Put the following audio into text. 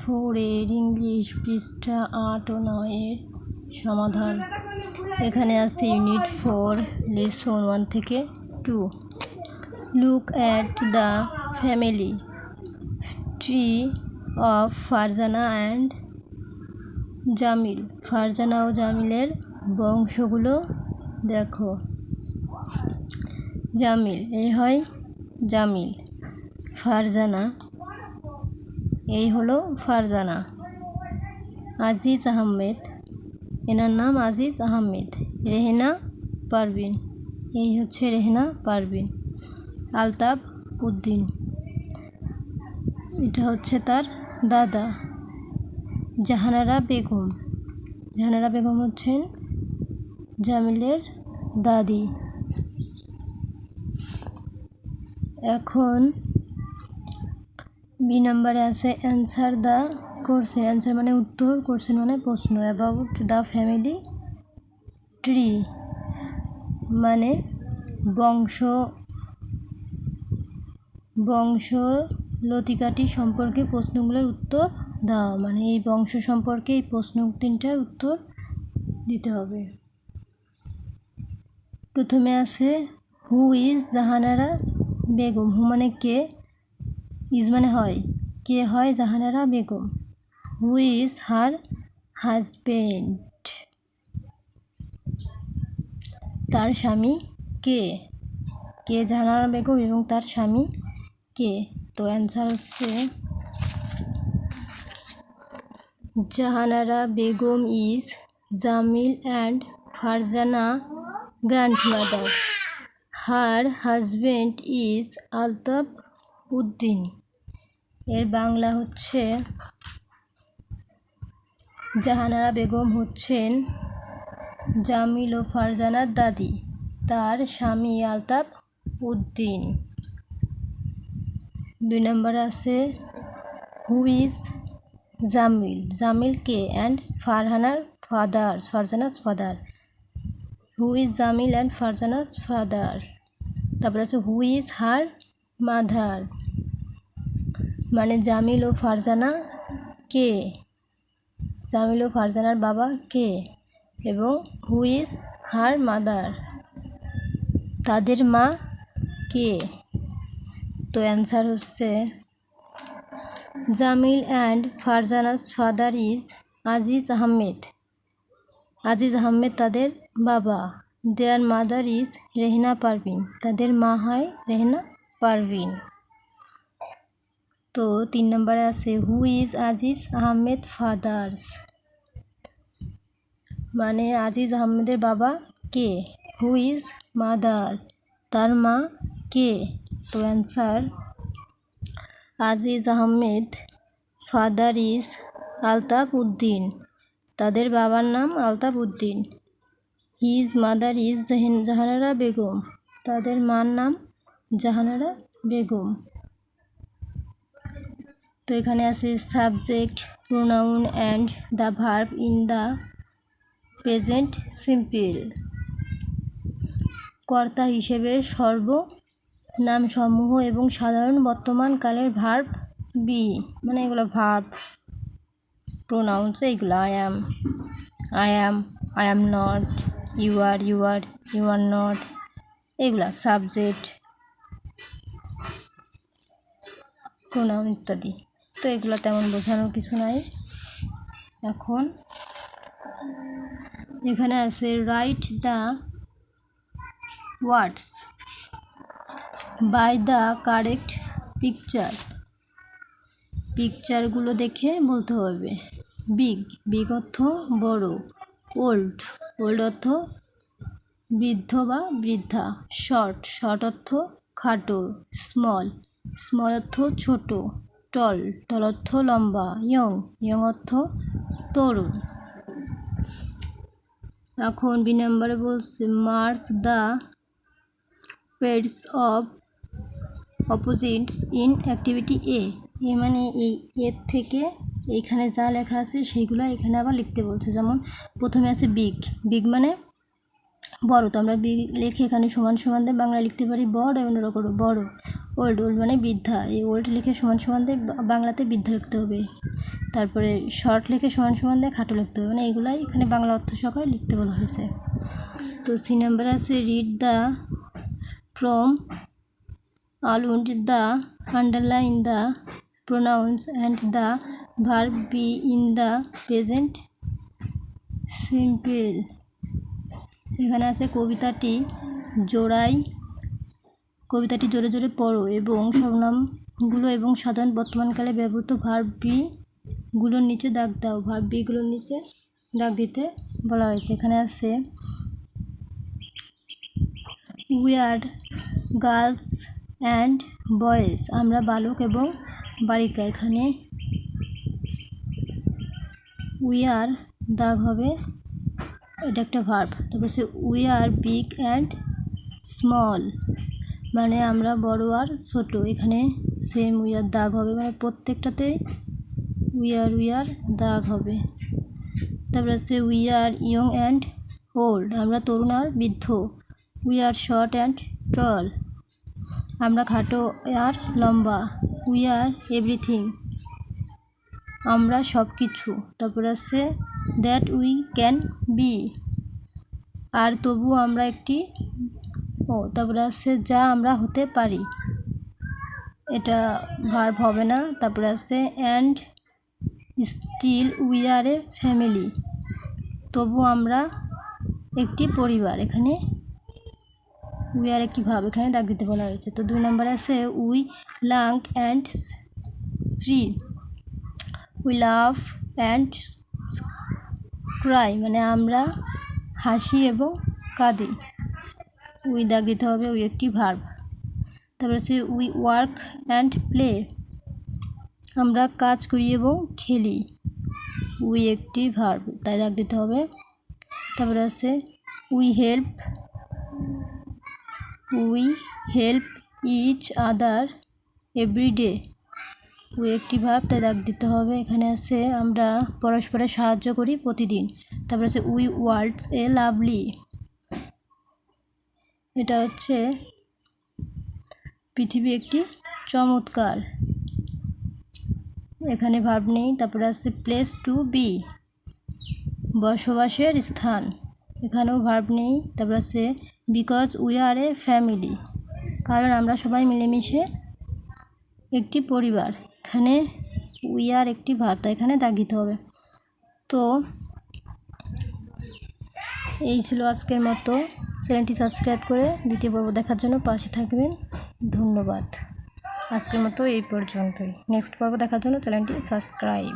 ফোরের ইংলিশ পৃষ্ঠা আট ও নয়ের সমাধান। এখানে আছে ইউনিট ফোর, লেসন ওয়ান থেকে two. Look at the family, tree of Farzana and Jamil. Farzana ও জামিলের বংশগুলো দেখো। জামিল, এই হয় জামিল। ফারজানা এই হলো ফারজানা। আজিজ আহমেদ। এনার নাম আজিজ আহমেদ। রেহেনা পারভিন। এই হচ্ছে রেহেনা পারভিন। আলতাফ উদ্দিন। এটা হচ্ছে তার দাদা, জাহানারা বেগম। জাহানারা বেগম হচ্ছেন জামিলের দাদি। এখন বি নাম্বারে আছে অ্যান্সার দ্য কোর্সেন অ্যান্সার মানে উত্তর কোর্সেন মানে প্রশ্ন। অ্যাবাউট দ্য ফ্যামিলি ট্রি মানে বংশ বংশ লতিকাটি সম্পর্কে প্রশ্নগুলোর উত্তর দাও মানে এই বংশ সম্পর্কে এই প্রশ্ন তিনটার উত্তর দিতে হবে। প্রথমে আছে who is Jahanara Begum? Who মানে কে? ইজ মানে হয়। কে হয়? Jahanara Begum. Who is her husband তার স্বামী কে? কে জাহানারা বেগম এবং তার স্বামী কে? তো অ্যান্সার হচ্ছে Jahanara Begum is Jamil and Farzana grandmother her husband is Altaf Uddin. এর বাংলা হচ্ছে জাহানারা বেগম হচ্ছেন জামিল ও ফারজানার দাদি। তার স্বামী আলতাফ উদ্দিন। দুই নম্বর আছে হু ইজ জামিল? জামিল কে? And ফারহানার father's Farzana's father who is Jamil and Farzana's father's তারপর আছে হু ইজ হার মাদার মানে জামিল ও ফারজানা কে? জামিল ও ফারজানার বাবা কে? এবং হু ইজ হার মাদার তাদের মা কে? তো অ্যান্সার হচ্ছে, Jamil and Farzana's father is Aziz Ahmed. Aziz Ahmed তাদের বাবা। Their mother is Rehana Parvin. তাদের মা হয় রেহনা পারভিন। তো তিন নম্বরে আছে who is Aziz Ahmed father's মানে আজিজ আহমেদের বাবা কে? হু ইজ মাদার তার মা কে? তো answer Aziz Ahmed father is Altaf Uddin. তাদের বাবার নাম Altaf Uddin. His mother is Jahanara Begum তাদের মার নাম জাহানারা বেগম তো এখানে আছে subject pronoun and the verb in the present simple কর্তা হিসেবে সর্ব, নামসমূহ এবং সাধারণ বর্তমান কালের ভার্ব বি মানে এগুলো ভার্ব প্রোনাউন্স এইগুলো I am I am I am not you are you are you are not এগুলা সাবজেক্ট প্রোনাউন ইত্যাদি। তো এগুলো তেমন বোঝানোর কিছু নাই। এখন এখানে আছে write the words by the correct picture পিকচারগুলো দেখে বলতে হবে। বিগ বিগ অর্থ বড়। ওল্ড ওল্ড অর্থ বৃদ্ধ বা বৃদ্ধা। শর্ট শর্ট অর্থ খাটো। স্মল স্মল অর্থ ছোট। টল টল অর্থ লম্বা, ইয়ং ইয়ং অর্থ তরুণ এখন বি নাম্বারে বলছে match the pairs of opposites in activity A A মানে এই এর থেকে এইখানে যা লেখা আছে, সেইগুলো এখানে আবার লিখতে বলছে। যেমন প্রথমে আছে বিগ বিগ মানে বড়, তো আমরা বি লিখে এখানে সমান সমান দিয়ে বাংলা লিখতে পারি বড় এবং ওরকম বড়। ওল্ড ওল্ড মানে বৃদ্ধা। এই ওল্ড লিখে সমান সমান দিয়ে বাংলাতে বৃদ্ধা লিখতে হবে। তারপরে শর্ট লিখে সমান সমান দিয়ে, খাটো লিখতে হবে। মানে এগুলাই এখানে বাংলা অর্থ সহকারে লিখতে বলা হয়েছে। তো সি নাম্বার আছে read the from aloud the underline the pronouns and the verb be in the present simple এখানে আছে কবিতাটি জোড়াই, কবিতাটি জোরে জোরে পড়ো এবং সর্বনামগুলো এবং সাধারণ বর্তমানকালে ব্যবহৃত ভার্ব বি গুলোর নিচে দাগ দাও। ভার্ব বিগুলোর নিচে দাগ দিতে বলা হয়েছে। এখানে আছে we are girls and boys আমরা বালক এবং বালিকা। এখানে উই আর দাগ হবে এটা একটা ভার্ব তারপর সে we are big and small মানে আমরা বড় আর ছোট, এখানে সেম উই আর দাগ হবে মানে প্রত্যেকটাতে উই আর উই আর দাগ হবে। তারপর হচ্ছে we are young and old আমরা তরুণ আর বৃদ্ধ we are short and tall আমরা খাটো আর লম্বা উই আর এভরিথিং আমরা সব কিছু তারপর আছে দ্যাট উই ক্যান বি আর তবু আমরা একটি ও, তারপরে আছে যা আমরা হতে পারি। এটা ভার্ব হবে না। তারপরে আছে and still we are a family তবু আমরা একটি পরিবার। এখানে উই আর একটি ভাব। এখানে দাগ দিতে বলা হয়েছে। তো দুই নম্বরে আছে we লাঙ্ক and cry we love and cry মানে আমরা হাসি এবং কাঁদি। উই দাগ দিতে হবে উই একটি ভার্ব তারপর হচ্ছে উই ওয়ার্ক অ্যান্ড প্লে আমরা কাজ করি এবং খেলি। উই একটি ভার্ব তাই দাগ দিতে হবে। তারপরে আছে we help we help each other every day we একটি ভাব তাই দাগ দিতে হবে। এখানে আছে, আমরা পরস্পরের সাহায্য করি প্রতিদিন। তারপরে আছে উই ওয়ার্ডস এ লাভলি এটা হচ্ছে পৃথিবী একটি চমৎকার। এখানে ভার্ব নেই। তারপরে আছে প্লেস টু বি বসবাসের স্থান। এখানেও ভার্ব নেই। তারপর আছে because we are a family কারণ আমরা সবাই মিলেমিশে একটি পরিবার। এখানে উই আর একটি ভার্তা এখানে দাগ দিতে হবে। তো এই ছিল আজকের মতো। চ্যানেলটি সাবস্ক্রাইব করে দ্বিতীয় পর্ব দেখার জন্য পাশে থাকবেন। ধন্যবাদ। আজকের মতো এই পর্যন্তই। নেক্সট পর্ব দেখার জন্য চ্যানেলটি সাবস্ক্রাইব।